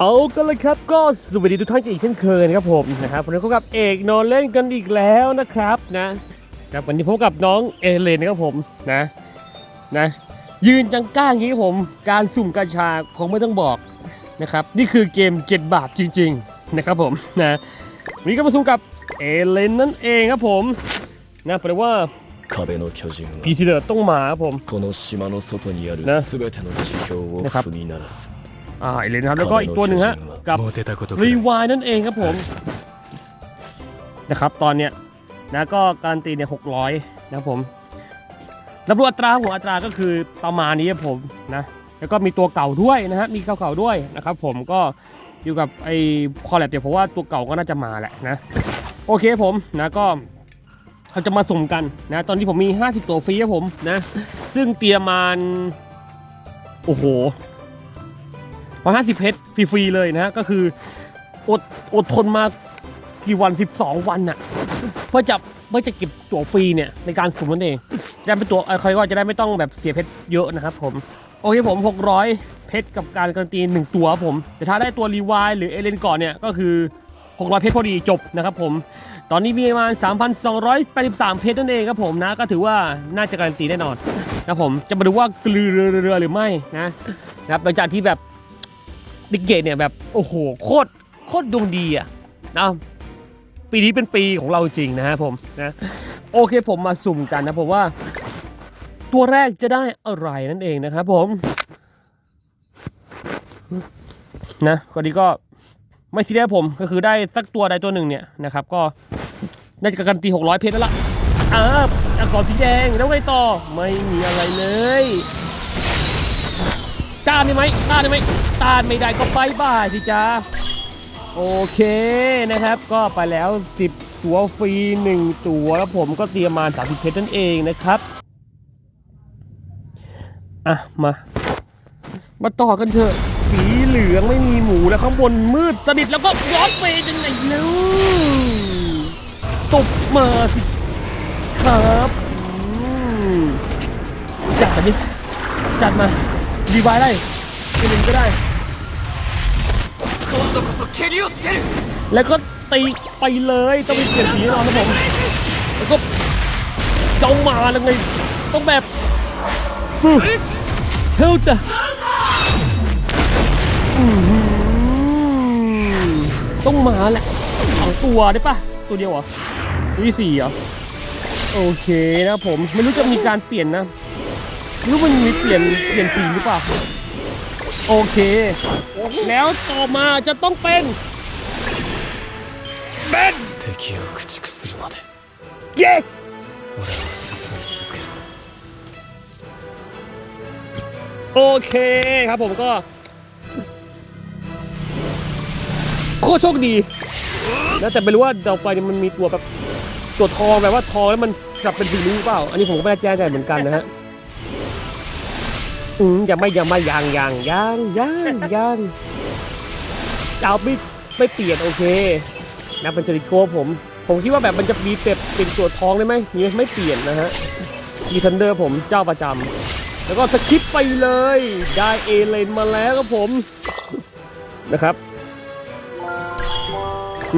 เอากันเลยครับก็สวัสดีทุกท่านอีกเช่นเคยนะครับผมนะครับวันนี้พบกับเอกนอนเล่นกันอีกแล้วนะครับนะครับวันนี้พบกับน้องเอเลนนะครับผมนะนะ ยืนจังก้างอย่างนี้ผม การสุ่มกระชาของไม่ต้องบอกนะครับ นี่คือเกมเจ็ดบาทจริง ๆนะครับผมนะวันนี้ก็มาสุ่มกับเอเลนนั่นเองครับผมนะแปลว่าพีซีเดอต้องมาครับผมนะนะครับ อ่าเอเลนครับแล้วก็อีกตัวหนึ่งฮะกับรีวายนั่นเองครับผมนะครับตอนเนี้ยนะก็การตีเนี่ยหกร้อยนะผมรับรู้อัตราหัวอัตราก็คือประมาณนี้ครับผมนะแล้วก็มีตัวเก่าด้วยนะฮะมีเก่าๆด้วยนะครับผมก็อยู่กับไอ้คอแลบเดี๋ยวเพราะว่าตัวเก่าก็น่าจะมาแหละนะโอเคผมนะก็เราจะมาสมกันนะตอนที่ผมมี 50 ตัวฟรีครับผมนะซึ่งเตรียมมาโอ้โห พอ50 เพชรฟรีๆเลยนะฮะก็คืออดอดทนมากี่วัน 12 วันน่ะเพื่อจะเพื่อจะเก็บตั๋วฟรีเนี่ยในการสุ่มนั่นเองจะเป็นตั๋วเอ่อใครว่าจะได้ไม่ต้องแบบเสียเพชรเยอะนะครับผมโอเคผม 600 เพชรกับการการันตีหนึ่งตัวครับผม แต่ถ้าได้ตัวรีวายหรือเอเลนก่อนเนี่ยก็คือ 600 เพชรพอดีจบนะครับผมตอนนี้มีประมาณ 3,283 เพชรนั่นเองครับผมนะ ก็ถือว่าน่าจะการันตีแน่นอนนะผมจะมาดูว่าเกลือเรือหรือไม่นะนะครับหลังจากที่แบบ ดิเกตเนี่ยแบบโอ้โหโคตรโคตรดวงดีอะนะปีนี้เป็นปีของเราจริงนะฮะผมนะโอเคผมมาสุ่มกันนะผมว่า ตัวแรกจะได้อะไรนั่นเองนะครับผมนะก็ดีก็ไม่ซีเรียสผมก็คือได้สักตัวใดตัวหนึ่งเนี่ยนะครับ ก็ได้การันตี600 เพชรแล้วล่ะอ่าอักษรสีแดงแล้วไงต่อไม่มีอะไรเลย ต้านได้ไหมต้านได้ไหมต้านไม่ได้ก็บายบายสิจ้าโอเคนะครับก็ไปแล้ว 10 ตัวฟรี 1 ตัวแล้วผมก็เตรียมมา30เพชรนั่นเองนะครับอะมามาต่อกันเถอะสีเหลืองไม่มีหมูแล้วข้างบนมืดสนิทแล้วก็ย้อนไปจังไหนแล้วตบมาสิครับจัดมาดิจัดมา รีไวายได้ทีหนึ่งก็ได้ 今度こそ蹴りをつける แล้วก็ตีไปเลยต้องมีเปลี่ยนสีแน่นอนครับผมแล้วก็จ้องมาแล้วไงต้องแบบฟูเฮลจ้ะอื้อหือต้องมาแหละสองตัวได้ปะตัวเดียวเหรอตัวที่สี่เหรอโอเคนะครับผมไม่รู้จะมีการเปลี่ยนนะ ไม่รู้มันมีเปลี่ยนเปลี่ยนสีหรือเปล่าโอเค แล้วต่อมาจะต้องเป็นเป็น 敵を駆逐するまで yes 俺は進み続ける โอเคครับผมก็โคตรโชคดีแล้วแต่ไม่รู้ว่าเราไปเนี่ยมันมีตัวแบบตัวทองแบบว่าทองแล้วมันกลับเป็นสีนี้หรือเปล่า อันนี้ผมก็ไม่แน่ใจเหมือนกันนะฮะ อืมยังไม่ยังไม่ยังยังยังยังยังจะเอาไม่ไม่เปลี่ยนโอเคนะเป็นจริโก้ผม ผมคิดว่าแบบมันจะมีเป็ดเป็นตัวทองได้ไหมนี่ไม่เปลี่ยนนะฮะดีทันเดอร์ผมเจ้าประจำแล้วก็สคิปไปเลย ได้เอเลนมาแล้วครับผมนะครับ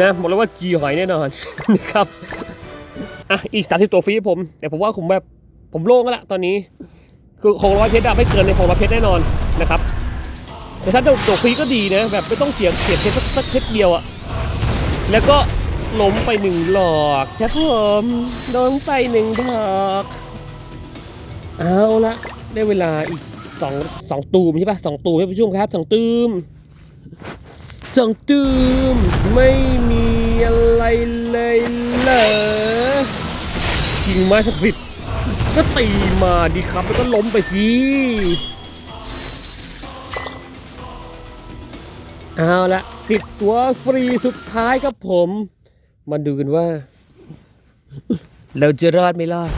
นะบอกเลยว่าจีหอยแน่นอนนะครับอะอีก30ตัวฟรีผม แต่ผมว่าผมแบบผมโล่งแล้วล่ะตอนนี้ คือ600เพชรอะไม่เกินใน600เพชรแน่นอนนะครับแต่ถ้าตัวฟรีก็ดีนะแบบไม่ต้องเสียเสียเพชรสักเพชรเดียวอะแล้วก็ล้มไปหนึ่งหลอกครับผมล้มไปหนึ่งดอกเอาละได้เวลาอีกสองสองตูมใช่ปะสองตูมให้ผู้ชมครับสองตูมสองตูมไม่มีอะไรเลยเหรอกิ่งไม้ศักดิ์สิทธิ์ ก็ตีมาดีครับแล้วก็ล้มไปสิเอาละสิบตัวฟรีสุดท้ายครับผม มาดูกันว่า เราจะรอดไม่รอด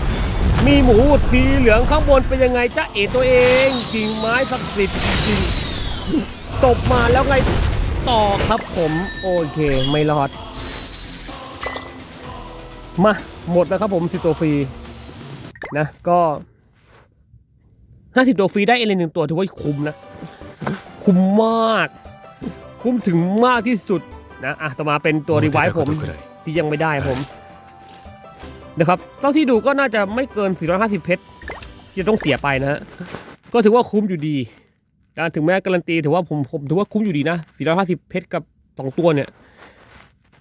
มีหมูสีเหลืองข้างบนเป็นยังไงจ๊ะเอตัวเองกิ่งไม้ศักดิ์สิทธิ์จริงตบมาแล้วไงต่อครับผมโอเคไม่รอด มา หมดแล้วครับผมสิตัวฟรี นะก็ห้าสิบตัวฟรีได้เอเลนหนึ่งตัวถือว่าคุ้มนะ คุ้มมาก คุ้มถึงมากที่สุดนะอะต่อมาเป็นตัวรีไวท์ผมที่ยังไม่ได้ผมนะครับเท่าที่ดูก็น่าจะไม่เกิน 450 เพชรที่จะต้องเสียไปนะฮะก็ถือว่าคุ้มอยู่ดีนะถึงแม้การันตีถือว่าผมผมถือว่าคุ้มอยู่ดีนะ 450 เพชรกับ 2 ตัวเนี่ย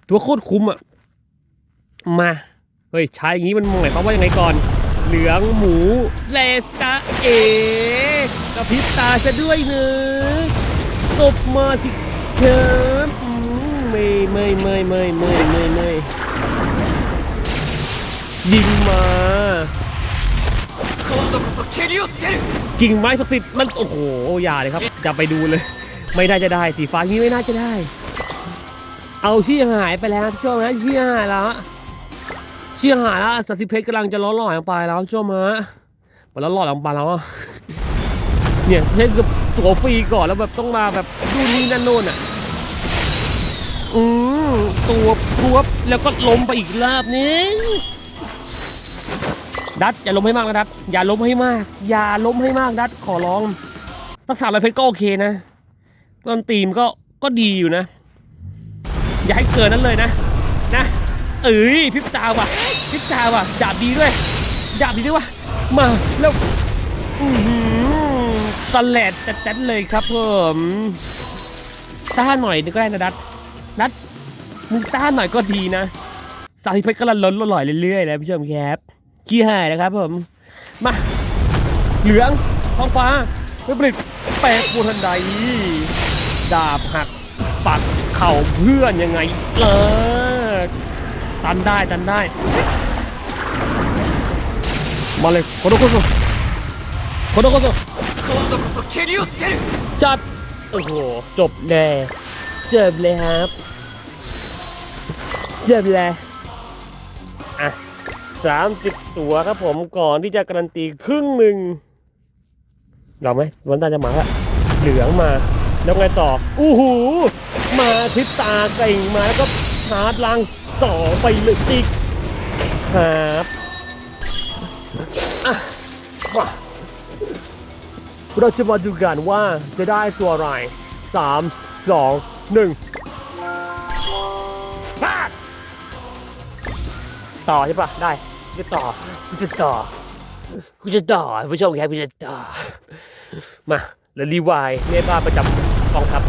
ถือว่าโคตรคุ้มอะมาเฮ้ยใช้อย่างนี้มันหมายความว่ายังไงก่อน เหลืองหมูเลสตาเอกระพริบตาซะด้วยเนื้อตบมาสิเชิมไม่ไม่ไม่ไม่ไม่ไม่ไม่ยิงมากิ่งไม้ศักดิ์สิทธิ์มันโอ้โหอย่าเลยครับจะไปดูเลย ไม่ได้จะได้สีฟ้านี้ไม่น่าจะได้ เอาเชี่ยหายไปแล้วช่วงนั้นเชี่ยหายแล้ว ชี่ยหายแล้วสัตว์สิเพชรกำลังจะล้อหล่อลงไปแล้วช่วงมามันล้อหล่อลงไปแล้วเนี่ยใช้กับตัวฟรีก่อนแล้วแบบต้องมาแบบดูนี่นั่นโน่นอะอืมตัวพรวบแล้วก็ล้มไปอีกรอบนึงดัดอย่าล้มให้มากนะดัดอย่าล้มให้มาก อย่าล้มให้มากดัดขอร้องสักสามร้อยเพชรก็โอเคนะต้นตีมก็ก็ดีอยู่นะ อย่าให้เกินนั้นเลยนะ นะ เอ้ยพิบตาว่ะ พริบตาว่ะดาบดีด้วยดาบดีด้วยว่ะมาแล้วสแลดจัดๆเลยครับผมต้านหน่อยก็ได้นะดัดดัดมึงต้านหน่อยก็ดีนะสามสิบเพชรก็ละล้นลอยเรื่อยๆนะผู้ชมครับขี้หายนะครับผม มา เหลืองท้องฟ้าไม่ผลิตแปลกบูทันใด ดาบหักปัดเข่าเพื่อนยังไงเลิก ตันได้ตันได้ มาเลยโคโดโคโซโคโดโคโซจัด โอ้โห จบเลยจบเลยครับจบเลยอะสามสิบตัวครับผมก่อนที่จะการันตีครึ่งหนึ่งเราไหมวันตาจะมาละเหลืองมา แล้วไงต่ออู้หูมาทิศตาเก่งมาแล้วก็ชาร์จลัง สองไปเลยจิกครับเราจะมาดูกันว่าจะได้ตัวอะไรสามสองหนึ่งฟาต่อใช่ปะได้กูจะต่อกูจะต่อกูจะต่อผู้ชมครับกูจะต่อ มาแล้วรีวายแม่บ้านประจำกองทัพ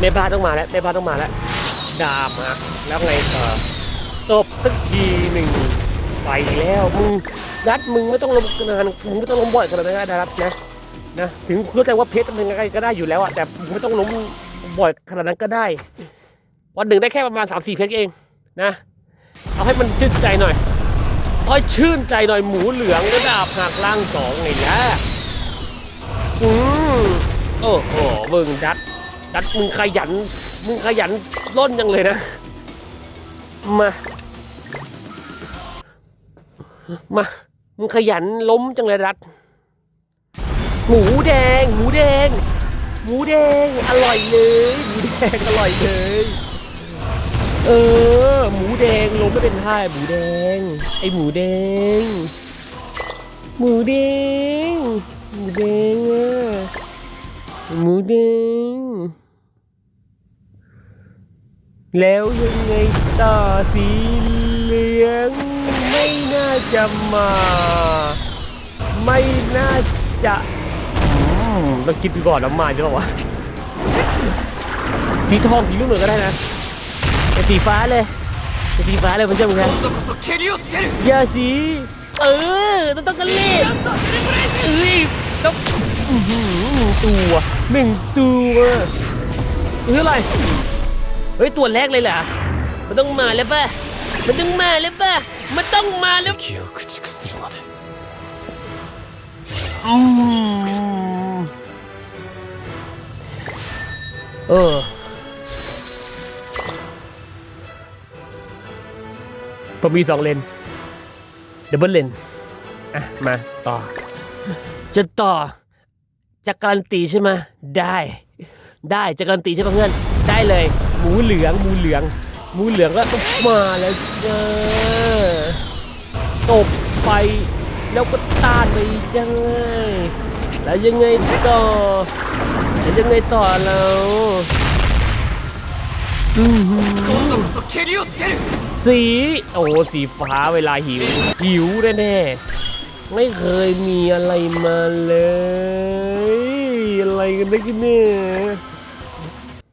แม่บ้านต้องมาแล้วแม่บ้านต้องมาแล้วดาบมาแล้วไงต่อ ตบสักทีหนึ่งไปแล้วมึงรัดมึงไม่ต้องลงนานมึงไม่ต้องลงบ่อยขนาดนั้นก็ได้รัดนะนะถึงเข้าใจว่าเพชรมันยังไงก็ได้อยู่แล้วอะแต่มึงไม่ต้องล้มบ่อยขนาดนั้นก็ได้ วันหนึ่งได้แค่ประมาณสามสี่เพชรเองนะ เอาให้มันชื่นใจหน่อยเอาให้ชื่นใจหน่อยหมูเหลืองก็ดาบหักล่างสองไงล่ะอืมโอ้โหมึงดัดดัดมึงขยัน มึงขยันล่นยังเลยนะมา มา มึงขยันล้มจังเลยดัด หมูแดง หมูแดง หมูแดง อร่อยเลย หมูแดงอร่อยเลย เออ หมูแดงล้มไม่เป็นท่าหมูแดง ไอหมูแดง หมูแดง หมูแดงอะหมูแดง แล้วยังไงต่อสีเหลือง ไม่น่าจะมา ไม่น่าจะต้องคิดดูก่อนน้ำมันจะรอวะสีทองสีลูกเหลืองก็ได้นะแต่สีฟ้าเลยแต่สีฟ้าเลยเพื่อนเจ้ามึอยาสีเออต้องต้องกันเล่นเอ้ต้องตัวหนึ่งตัวเฮ้ยอะไรเฮ้ยตัวแรกเลยเหรอมันต้องมาแล้วป่ะ มันต้องมาแล้วป่ะมันต้องมาแล้ว 気を駆逐するまで อืมเออผมมีสองเลนดับเบิลเลนอ่ะ มาต่อ จะต่อ จะการันตีใช่ไหมได้ ได้จะการันตีใช่ไหมเพื่อน ได้เลย หมูเหลือง หมูเหลือง มูเหลือมก็มาแล้วเจอตบไปแล้วก็ต้านไปยังไงแล้วยังไงต่อแล้วยังไงต่อเราสี โอ้สีฟ้าเวลาหิว หิวแน่ไม่เคยมีอะไรมาเลย อะไรกันได้กันเนี่ย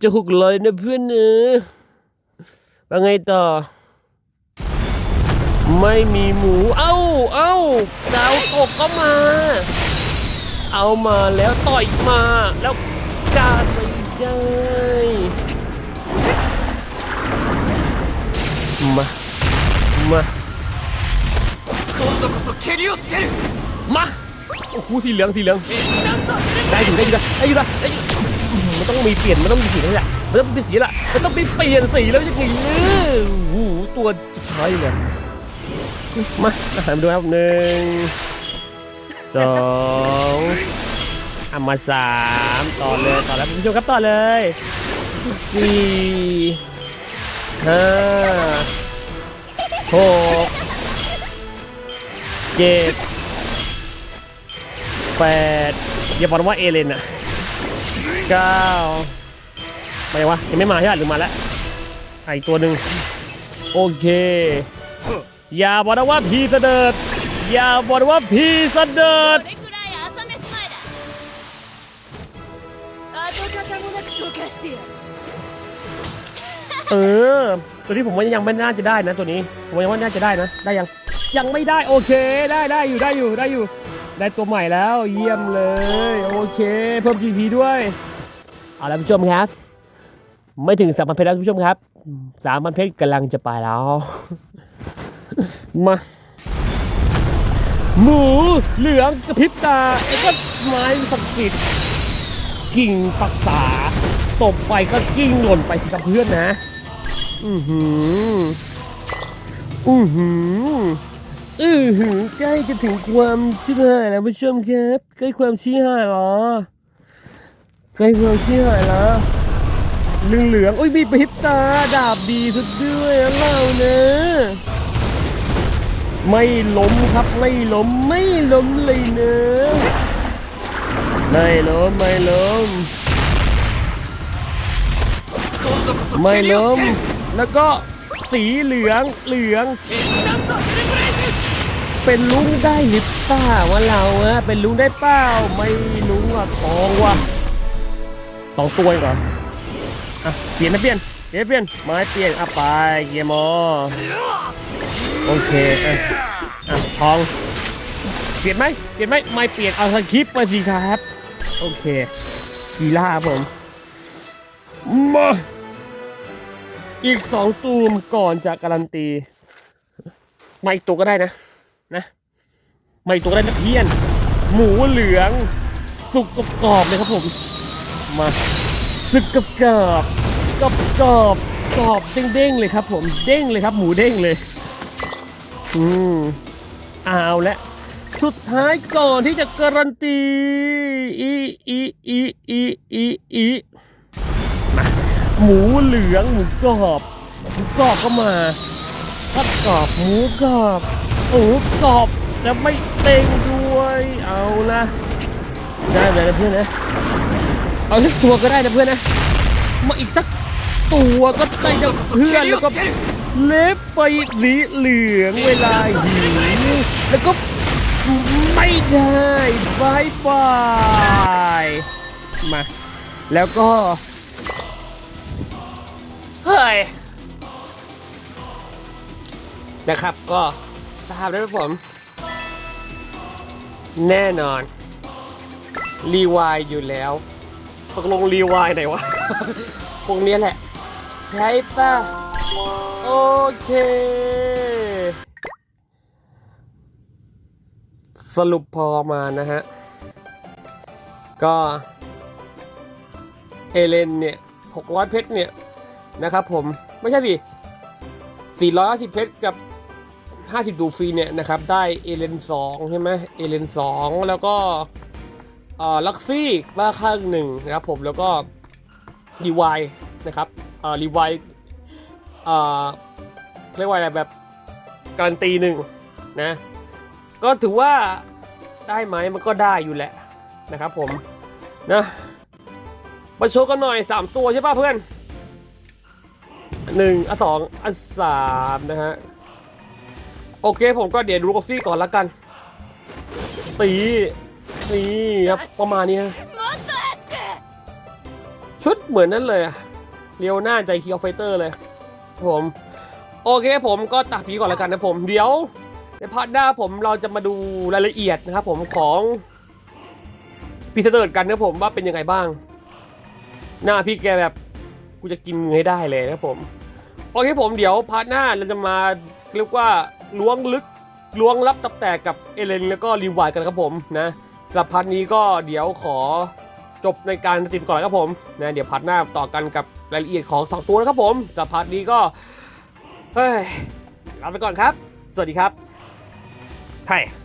จะหกเลยนะเพื่อนเนอ แล้วไงต่อ ไม่มีหมู เอ้า เอ้า ดาวตกก็มา เอามาแล้วต่อยมา แล้วกาดไม่ได้มา มามาโอ้โหสีเหลืองสีเหลืองได้อยู่ได้อยู่ได้อยู่ได้ยู่มันต้องมีเปลี่ยนมันต้องมีสีนั่นแหละ มันต้องเป็นสีละมันต้องไปเปลี่ยนสีแล้วยังไงเนี่ยโอ้โหตัวสุดท้ายเลยมาอาหารมาดูครับหนึ่งสองอามาสามต่อเลยต่อแล้วคุณผู้ชมครับต่อเลยสี่ห้าหกเจ็ดแปดอย่าบอกนะว่าเอเลนอะเก้า มาวะยังไม่มาใช่ไหมหรือมาแล้วไอตัวหนึ่งโอเค อย่าบอกนะว่าพีเสด็จอย่าบอกนะว่าพีเสด็จเออ ตัวนี้ผมว่ายังไม่น่าจะได้นะตัวนี้ ผมยังว่าน่าจะได้นะ ได้ยัง ยังไม่ได้โอเค ได้ได้อยู่ได้อยู่ได้อยู่ ได้ตัวใหม่แล้วเยี่ยมเลย โอเค เพิ่ม GP ด้วย เอาละผู้ชมครับ ไม่ถึงสามพันเพชรแล้วผู้ชมครับสามพันเพชรกำลังจะไปแล้ว มา หมูเหลืองกระพริบตาไอ้ก็ไม้ศักดิ์สิทธิ์กิ่งปักษาตบไปก็กิ้งหล่นไปสิกับเพื่อนนะ อือหือ อือหือ อือหือใกล้จะถึงความชิบหายแล้วผู้ชมครับใกล้ความชิบหายเหรอใกล้ความชิบหายแล้ว เหลืองเหลืองอุ้ยมีพริบตาดาบดีสุดด้วยเราเนะไม่ล้มครับไม่ล้มไม่ล้มเลยเนะไม่ล้มไม่ล้มไม่ล้มแล้วก็สีเหลืองเหลือง เป็นลุงได้หรือเปล่าวะเราอะเป็นลุงได้เปล่าไม่ลุงอะทองว่ะสองตัวเหรอ อะเปลี่ยนไหมเปลี่ยนเปลี่ยนเปลี่ยนไม้เปลี่ยนอะไปเกียร์มอโอเคอะอะทอง เปลี่ยนไหมเปลี่ยนไหมไม่เปลี่ยนเอาสคริปต์มาสิครับ โอเคกีฬาผมมาอีกสองตูมก่อนจะการันตีไมาอีกตัวก็ได้นะ นะไม่ตัวก็ได้นะเพี้ยน หมูเหลือง สุกกับกรอบเลยครับผม มา สึกกับกรอบกรอบกรอบกรอบเด้งๆเลยครับ ผมเด้งเลยครับ หมูเด้งเลยอืมเอาละสุดท้ายก่อนที่จะการันตีอีอีอีอีอีอีมาหมูเหลืองหมูกรอบหมูกรอบก็มาทอดกรอบหมูกรอบหมูกรอบแต่ไม่เต็งด้วยเอานะได้เลยนะเพื่อนนะ เอาสักตัวก็ได้นะเพื่อนนะ มาอีกสักตัวก็ได้นะเพื่อนแล้วก็เล็บไปสีเหลืองเวลาหิวแล้วก็ไม่ได้บายบายมา แล้วก็ เฮ้ย นะครับก็ตามได้ไหมผม แน่นอน รีวายอยู่แล้ว ตกลงรีวายไหนวะพวกเนี้ยแหละ ใช่ป่ะ โอเค สรุปพอมานะฮะ ก็ เอเลนเนี่ย 600 เพชรเนี่ย นะครับผม ไม่ใช่สิ450 เพชรกับ 50 ดูฟรีเนี่ยนะครับ ได้เอเลน2ใช่ไหมเอเลน2แล้วก็ อ่อลักซี่บ้าข้างหนึ่งนะครับผมแล้วก็รีวายนะครับอ่อรีวายเอ่อเรียกว่าอะไรแบบการันตีหนึ่งนะก็ถือว่าได้ไหมมันก็ได้อยู่แหละนะครับผมนะมาโชว์กันหน่อย 3 ตัวใช่ป่ะเพื่อนหนึ่งอันสองอันสามนะฮะ โอเคผมก็เดี๋ยวดูล็อกซี่ก่อนละกันตี นี่ครับประมาณนี้ฮะชุดเหมือนนั้นเลยเรียวหน้าใจคียวไฟเตอร์เลยผมโอเคผมก็ตัดผีก่อนแล้วกันนะผม เดี๋ยว ในพาร์ทหน้าผมเราจะมาดูรายละเอียดนะครับผมของพีเตอร์กันนะผมว่าเป็นยังไงบ้าง หน้าพี่แกแบบกูจะกินให้ได้เลยนะผมโอเคผมเดี๋ยวพาร์ทหน้าเราจะมาเรียกว่าล้วงลึกล้วงลับตับแตกกับเอเลนแล้วก็รีวิวกันครับผมนะ สำหรับพาร์ทนี้ก็เดี๋ยวขอจบในการติดก่อนนะครับผมนะเดี๋ยวพาร์ทหน้าต่อกันกับรายละเอียดของสองตัวนะครับผมสำหรับพาร์ทนี้ก็เฮ้ยลาไปก่อนครับ สวัสดีครับไพ่